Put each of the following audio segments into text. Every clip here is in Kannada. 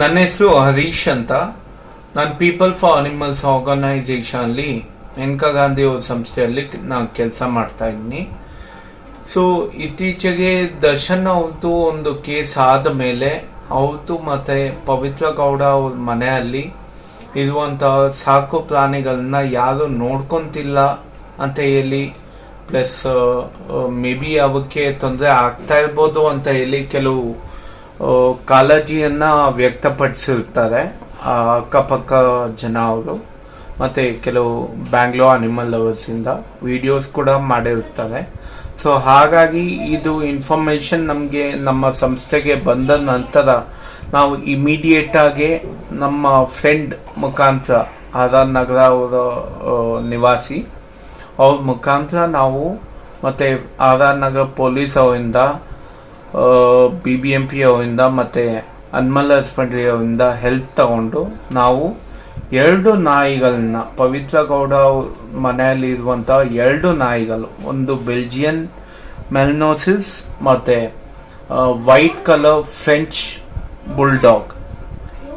ನನ್ನ ಹೆಸರು ಹರೀಶ್ ಅಂತ. ನಾನು ಪೀಪಲ್ ಫಾರ್ ಅನಿಮಲ್ಸ್ ಆರ್ಗನೈಸೇಷನಲ್ಲಿ ಮೇನಕಾ ಗಾಂಧಿ ಅವ್ರ ಸಂಸ್ಥೆಯಲ್ಲಿ ನಾನು ಕೆಲಸ ಮಾಡ್ತಾ ಇದ್ದೀನಿ. ಸೊ ಇತ್ತೀಚೆಗೆ ದರ್ಶನ್ ಅವ್ರದ್ದು ಒಂದು ಕೇಸ್ ಆದ ಮೇಲೆ ಅವ್ರದ್ದು ಮತ್ತು ಪವಿತ್ರ ಗೌಡ ಅವ್ರ ಮನೆಯಲ್ಲಿ ಇರುವಂಥ ಸಾಕು ಪ್ರಾಣಿಗಳನ್ನ ಯಾರು ನೋಡ್ಕೊತಿಲ್ಲ ಅಂತ ಹೇಳಿ ಪ್ಲಸ್ ಮೇ ಬಿ ಅವಕ್ಕೆ ತೊಂದರೆ ಆಗ್ತಾ ಇರ್ಬೋದು ಅಂತ ಹೇಳಿ ಕೆಲವು ಕಾಳಜಿಯನ್ನ ವ್ಯಕ್ತಪಡಿಸಿರ್ತಾರೆ ಅಕ್ಕಪಕ್ಕ ಜನ ಅವರು, ಮತ್ತೆ ಕೆಲವು ಬ್ಯಾಂಗ್ಲೋ ಅನಿಮಲ್ ಲವರ್ಸಿಂದ ವಿಡಿಯೋಸ್ ಕೂಡ ಮಾಡಿರ್ತಾರೆ. ಸೊ ಹಾಗಾಗಿ ಇದು ಇನ್ಫಾರ್ಮೇಷನ್ ನಮಗೆ, ನಮ್ಮ ಸಂಸ್ಥೆಗೆ ಬಂದ ನಂತರ ನಾವು ಇಮಿಡಿಯೇಟ್ ಆಗಿ ನಮ್ಮ ಫ್ರೆಂಡ್ ಮುಖಾಂತರ ಆರ್ ನಗರ ಅವರ ನಿವಾಸಿ, ಅವ್ರ ಮುಖಾಂತರ ನಾವು ಮತ್ತು ಆರ್ ನಗರ ಪೊಲೀಸ್ ಅವರಿಂದ ಬಿ ಬಿ ಎಂ ಪಿ ಅವರಿಂದ ಮತ್ತು ಅನ್ಮಲ್ ಹಸ್ಬೆಂಡ್ರಿ ಅವರಿಂದ ಹೆಲ್ಪ್ ತಗೊಂಡು ನಾವು ಎರಡು ನಾಯಿಗಳನ್ನ, ಪವಿತ್ರ ಗೌಡ ಮನೆಯಲ್ಲಿ ಇರುವಂಥ ಎರಡು ನಾಯಿಗಳು, ಒಂದು ಬೆಲ್ಜಿಯನ್ ಮೆಲ್ನೋಸಿಸ್ ಮತ್ತು ವೈಟ್ ಕಲರ್ ಫ್ರೆಂಚ್ ಬುಲ್ಡಾಗ್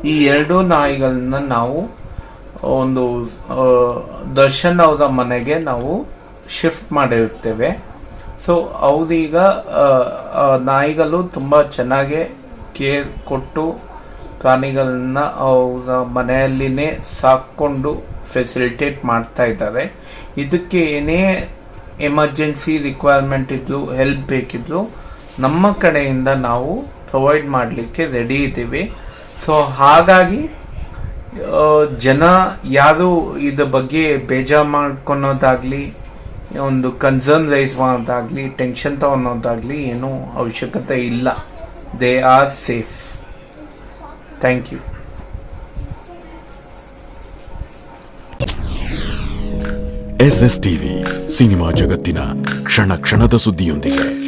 ಈ ಎರಡು ನಾಯಿಗಳನ್ನ ನಾವು ಒಂದು ದರ್ಶನ್ ಅವರ ಮನೆಗೆ ನಾವು ಶಿಫ್ಟ್ ಮಾಡಿರ್ತೇವೆ ಸೊ ಅವರೀಗ ನಾಯಿಗಳು ತುಂಬ ಚೆನ್ನಾಗಿ ಕೇರ್ ಕೊಟ್ಟು ಪ್ರಾಣಿಗಳನ್ನ ಅವರ ಮನೆಯಲ್ಲಿನೇ ಸಾಕೊಂಡು ಫೆಸಿಲಿಟೇಟ್ ಮಾಡ್ತಾ ಇದ್ದಾರೆ ಇದಕ್ಕೆ ಏನೇ ಎಮರ್ಜೆನ್ಸಿ ರಿಕ್ವೈರ್ಮೆಂಟ್ ಇದ್ದರೂ ಹೆಲ್ಪ್ ಬೇಕಿದ್ರು ನಮ್ಮ ಕಡೆಯಿಂದ ನಾವು ಪ್ರೊವೈಡ್ ಮಾಡಲಿಕ್ಕೆ ರೆಡಿ ಇದ್ದೀವಿ. ಸೊ ಹಾಗಾಗಿ ಜನ ಯಾರು ಇದ್ರ ಬಗ್ಗೆ ಬೇಜಾರು ಮಾಡ್ಕೊಳೋದಾಗ್ಲಿ ಒಂದು ಕನ್ಸರ್ನ್ ರೈಸ್ ಮಾಡೋದಾಗ್ಲಿ, ಟೆನ್ಷನ್ ತಗೊಳೋದಾಗ್ಲಿ ಏನೂ ಅವಶ್ಯಕತೆ ಇಲ್ಲ. They are safe thank you S S TV cinema ಜಗತ್ತಿನ ಕ್ಷಣ ಕ್ಷಣದ ಸುದ್ದಿಯೊಂದಿಗೆ.